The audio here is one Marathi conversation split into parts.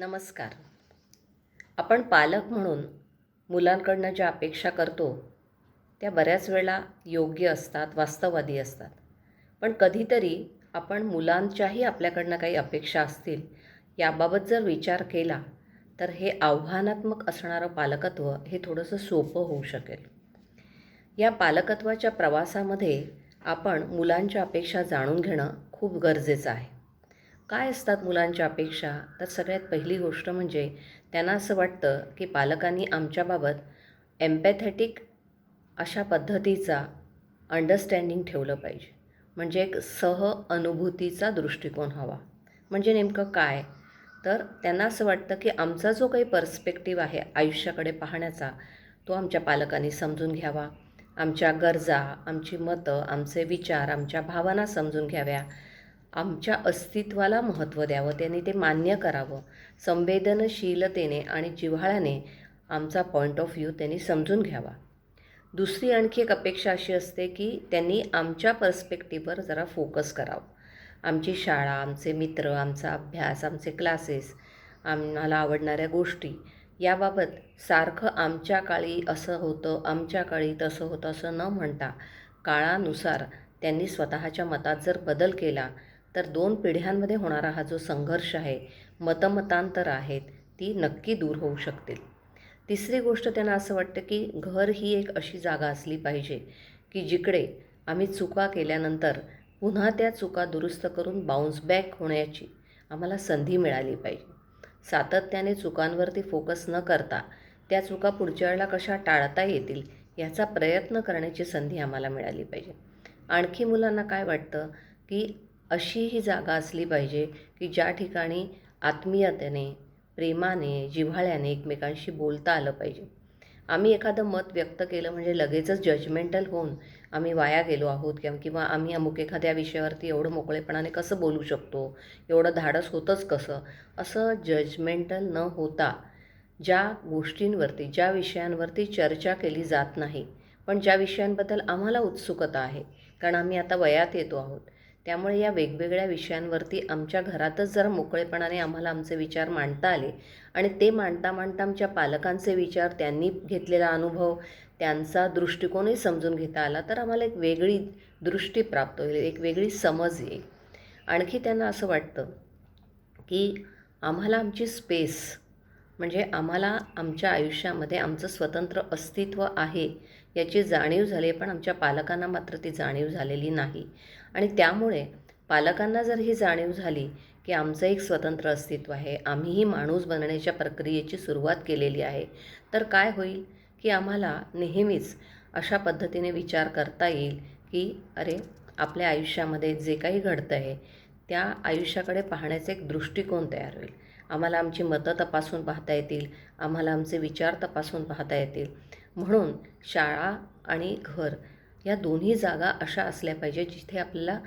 नमस्कार. आपण पालक म्हणून मुलांकडनं ज्या अपेक्षा करतो त्या बऱ्याच वेळा योग्य असतात वास्तववादी असतात. पण कधीतरी आपण मुलांच्याही आपल्याकडनं काही अपेक्षा असतील याबाबत जर विचार केला तर हे आव्हानात्मक असणारं पालकत्व हे थोडंसं सोपं होऊ शकेल. या पालकत्वाच्या प्रवासामध्ये आपण मुलांच्या अपेक्षा जाणून घेणं खूप गरजेचं आहे. काय असतात मुलांच्या अपेक्षा? तर सगळ्यात पहिली गोष्ट म्हणजे त्यांना असं वाटतं की पालकांनी आमच्याबाबत एम्पॅथेटिक अशा पद्धतीचा अंडरस्टँडिंग ठेवलं पाहिजे. म्हणजे एक सह अनुभूतीचा दृष्टिकोन हवा. म्हणजे नेमकं काय? तर त्यांना असं वाटतं की आमचा जो काही पर्स्पेक्टिव्ह आहे आयुष्याकडे पाहण्याचा तो आमच्या पालकांनी समजून घ्यावा. आमच्या गरजा आमची मतं आमचे विचार आमच्या भावना समजून घ्याव्या. आमच्या अस्तित्वाला महत्त्व द्यावं. त्यांनी ते मान्य करावं. संवेदनशीलतेने आणि जिव्हाळ्याने आमचा पॉईंट ऑफ व्ह्यू त्यांनी समजून घ्यावा. दुसरी आणखी एक अपेक्षा अशी असते की त्यांनी आमच्या पर्स्पेक्टिव्हवर जरा फोकस करावं. आमची शाळा आमचे मित्र आमचा अभ्यास आमचे क्लासेस आम्हाला आवडणाऱ्या गोष्टी याबाबत सारखं आमच्या काळी असं होतं आमच्या काळी तसं होतं असं न म्हणता काळानुसार त्यांनी स्वतःच्या मतात जर बदल केला तर दोन पिढ्यांमध्ये होणारा हा जो संघर्ष आहे मतमतांतर आहेत ती नक्की दूर होऊ शकतील. तिसरी गोष्ट त्यांना असं वाटतं की घर ही एक अशी जागा असली पाहिजे की जिकडे आम्ही चुका केल्यानंतर पुन्हा त्या चुका दुरुस्त करून बाउन्स बॅक होण्याची आम्हाला संधी मिळाली पाहिजे. सातत्याने चुकांवरती फोकस न करता त्या चुका पुढच्या वेळेला कशा टाळता येतील याचा प्रयत्न करण्याची संधी आम्हाला मिळाली पाहिजे. आणखी मुलांना काय वाटतं की अशी ही जागा असली पाहिजे की ज्या ठिकाणी आत्मीयतेने प्रेमाने जिव्हाळ्याने एकमेकांशी बोलता आलं पाहिजे. आम्ही एखादं मत व्यक्त केलं म्हणजे लगेचच जजमेंटल होऊन आम्ही वाया गेलो आहोत किंवा किंवा आम्ही अमुक एखाद्या विषयावरती एवढं मोकळेपणाने कसं बोलू शकतो? एवढं धाडस होतंच कसं? असं जजमेंटल न होता ज्या गोष्टींवरती ज्या विषयांवरती चर्चा केली जात नाही पण ज्या विषयांबद्दल आम्हाला उत्सुकता आहे. कारण आम्ही आता वयात येतो आहोत. त्यामुळे या वेगवेगळ्या विषयांवरती आमच्या घरातच जरा मोकळेपणाने आम्हाला आमचे विचार मांडता आले. आणि ते मांडता मांडता आमच्या पालकांचे विचार त्यांनी घेतलेला अनुभव त्यांचा दृष्टिकोनही समजून घेता आला. तर आम्हाला एक वेगळी दृष्टी प्राप्त होईल एक वेगळी समज येईल. आणखी त्यांना असं वाटतं की आम्हाला आमची स्पेस म्हणजे आम्हाला आमच्या आयुष्यामध्ये आमचं स्वतंत्र अस्तित्व आहे याची जाणीव झाली पण आमच्या पालकांना मात्र ती जाणीव झालेली नाही. आणि त्यामुळे पालकांना जर ही जाणीव झाली की आमचं एक स्वतंत्र अस्तित्व आहे आम्हीही माणूस बनण्याच्या प्रक्रियेची सुरुवात केलेली आहे तर काय होईल की आम्हाला नेहमीच अशा पद्धतीने विचार करता येईल की अरे आपल्या आयुष्यामध्ये जे काही घडतं आहे त्या आयुष्याकडे पाहण्याचा एक दृष्टिकोन तयार होईल. आम्हाला आमची मतं तपासून पाहता येतील. आम्हाला आमचे विचार तपासून पाहता येतील. म्हणून शाळा आणि घर या दोन्ही जागा अशा असल्या पाहिजे जिथे आपल्याला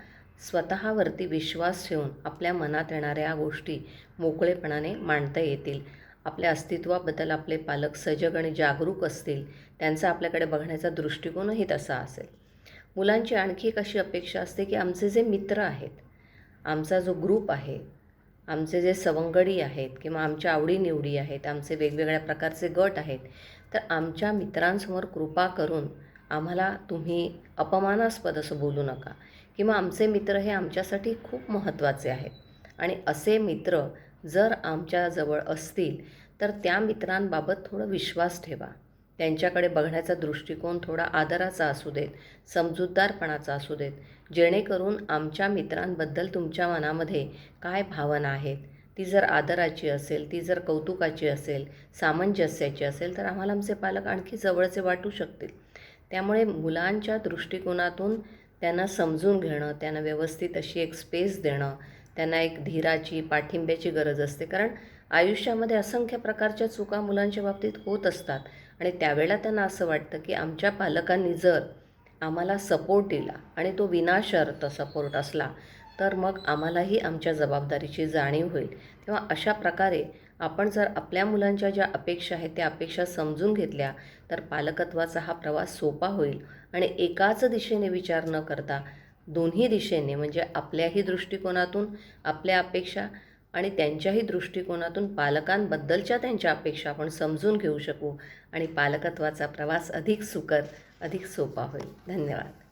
स्वतःवरती विश्वास ठेवून आपल्या मनात येणाऱ्या गोष्टी मोकळेपणाने मांडता येतील. आपल्या अस्तित्वाबद्दल आपले पालक सजग आणि जागरूक असतील त्यांचा आपल्याकडे बघण्याचा दृष्टिकोनही तसा असेल. मुलांची आणखी एक अशी अपेक्षा असते की आमचे जे मित्र आहेत आमचा जो ग्रुप आहे आमचे जे सवंगडी आहेत किंवा आमच्या आवडीनिवडी आहेत आमचे वेगवेगळ्या प्रकारचे गट आहेत तर आमच्या मित्रांसमोर कृपा करून आम्हाला तुम्ही अपमानास्पद असं बोलू नका किंवा आमचे मित्र हे आमच्यासाठी खूप महत्त्वाचे आहेत. आणि असे मित्र जर आमच्याजवळ असतील तर त्या मित्रांबाबत थोडं विश्वास ठेवा. त्यांच्याकडे बघण्याचा दृष्टिकोन थोडा आदराचा असू देत समजूतदारपणाचा असू देत जेणेकरून आमच्या मित्रांबद्दल तुमच्या मनामध्ये काय भावना आहेत? ती जर आदराची असेल ती जर कौतुकाची असेल सामंजस्याची असेल तर आम्हाला आमचे पालक आणखी जवळचे वाटू शकतील. त्यामुळे मुलांच्या दृष्टिकोनातून त्यांना समजून घेणं त्यांना व्यवस्थित अशी एक स्पेस देणं त्यांना एक धीराची पाठिंब्याची गरज असते. कारण आयुष्यामध्ये असंख्य प्रकारच्या चुका मुलांच्या बाबतीत होत असतात. आणि त्यावेळेला त्यांना असं वाटतं की आमच्या पालकांनी जर आम्हाला सपोर्ट दिला आणि तो विनाशर्त सपोर्ट असला तर मग आम्हालाही आमच्या जबाबदारीची जाणीव होईल. तेव्हा अशा प्रकारे आपण जर आपल्या मुलांच्या ज्या अपेक्षा आहेत त्या अपेक्षा समजून घेतल्या तर पालकत्वाचा हा प्रवास सोपा होईल. आणि एकाच दिशेने विचार न करता दोन्ही दिशेने म्हणजे आपल्याही दृष्टिकोनातून आपल्या अपेक्षा आणि त्यांच्याही दृष्टिकोनातून पालकांबद्दलच्या त्यांच्या अपेक्षा आपण समजून घेऊ शकू. आणि पालकत्वाचा प्रवास अधिक सुकर अधिक सोपा होईल. धन्यवाद.